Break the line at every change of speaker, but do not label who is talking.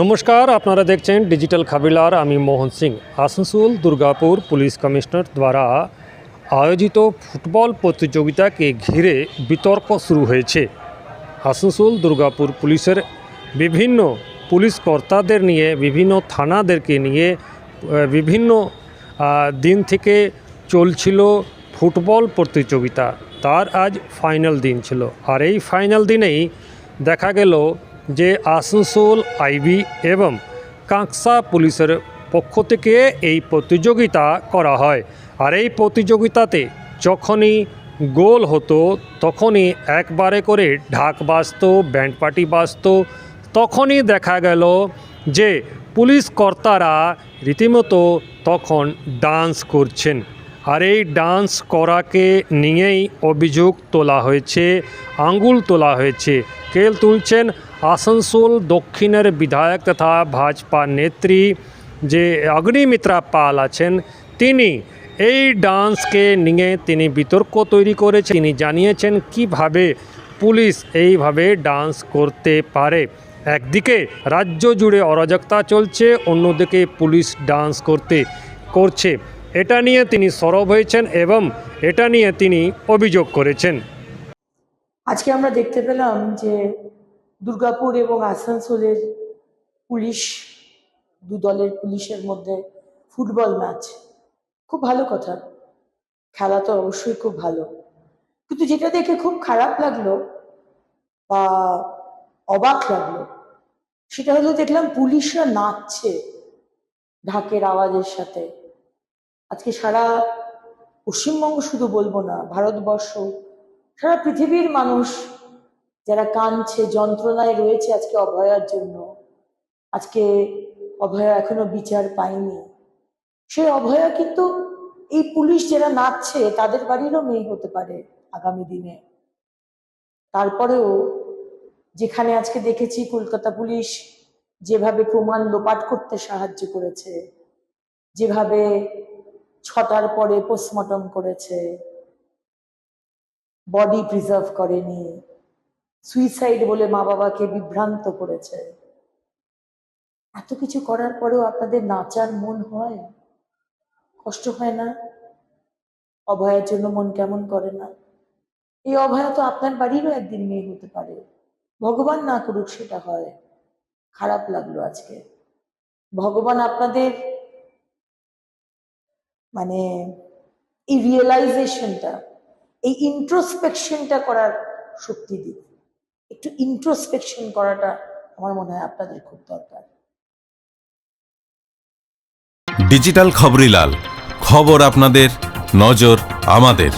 নমস্কার, আপনারা দেখছেন ডিজিটাল খাবিলার, আমি মোহন সিং। আসানসোল দুর্গাপুর পুলিশ কমিশনার দ্বারা আয়োজিত ফুটবল প্রতিযোগিতাকে ঘিরে বিতর্ক শুরু হয়েছে। আসানসোল দুর্গাপুর পুলিশের বিভিন্ন পুলিশ কর্তাদের নিয়ে, বিভিন্ন থানাদেরকে নিয়ে বিভিন্ন দিন থেকে চলছিল ফুটবল প্রতিযোগিতা। তার আজ ফাইনাল দিন ছিল। আর এই ফাইনাল দিনেই দেখা গেল যে আসানসোল আইবি এবং কাঁকসা পুলিশের পক্ষ থেকে এই প্রতিযোগিতা করা হয়। আর এই প্রতিযোগিতাতে যখনই গোল হতো, তখনই একবারে করে ঢাক বাজতো, ব্যান্ড পার্টি বাজতো। তখনই দেখা গেল যে পুলিশ কর্তারা রীতিমতো তখন ডান্স করছেন। আর এই ডান্স করাকে নিয়েই অভিযোগ তোলা হয়েছে আঙ্গুল তোলা হয়েছে। কেল তুলছেন আসানসোল দক্ষিণের বিধায়ক তথা ভাজপা নেত্রী যে অগ্নিমিত্রা পাল আছেন তিনি এই ডান্সকে নিয়ে তিনি বিতর্ক তৈরি করেছেন তিনি জানিয়েছেন কীভাবে পুলিশ এইভাবে ডান্স করতে পারে একদিকে রাজ্য জুড়ে অরাজকতা চলছে অন্যদিকে পুলিশ ডান্স করতে করছে এটা নিয়ে তিনি সরব হয়েছেন এবং এটা নিয়ে তিনি অভিযোগ করেছেন
আজকে আমরা দেখতে পেলাম যে দুর্গাপুর এবং আসানসোলের পুলিশ, দু দলের পুলিশের মধ্যে ফুটবল ম্যাচ। খুব ভালো কথা। খেলা তো অবশ্যই খুব ভালো। কিন্তু যেটা দেখে খুব খারাপ লাগল বা অবাক লাগল, সেটা হলো দেখলাম পুলিশরা নাচছে ঢাকের আওয়াজের সাথে। আজকে সারা পশ্চিমবঙ্গ শুধু বলব না, ভারতবর্ষ, সারা পৃথিবীর মানুষ যারা কাঁদছে, যন্ত্রণায় রয়েছে আজকে অভয়ার জন্য। আজকে অভয়া এখনও বিচার পায়নি। সেই অভয়া কিন্তু এই পুলিশ যারা নাচছে, তাদের বাড়িরও মেয়ে হতে পারে আগামী দিনে। তারপরেও যেখানে আজকে দেখেছি কলকাতা পুলিশ যেভাবে প্রমাণ লোপাট করতে সাহায্য করেছে, যেভাবে ছটার পরে পোস্টমর্টম করেছে বডি প্রিজার্ভ করেনি সুইসাইড বলে মা বাবাকে বিভ্রান্ত করেছে। এত কিছু করার পরেও আপনাদের নাচার মন হয়? কষ্ট হয় না? অভয়ের জন্য মন কেমন করে না? এই অভয়া তো আপনার বাড়িরও একদিন মেয়ে হতে পারে। ভগবান না করুক সেটা হয়। খারাপ লাগল আজকে। ভগবান আপনাদের মানে এই রিয়েলাইজেশনটা এই ইন্ট্রোস্পেকশনটা করার শক্তি দিক একটু ইন্ট্রোস্পেকশন করাটা আমার মনে হয় আপনাদের খুব দরকার।
ডিজিটাল খবরিলাল খবর আপনাদের, নজর আমাদের।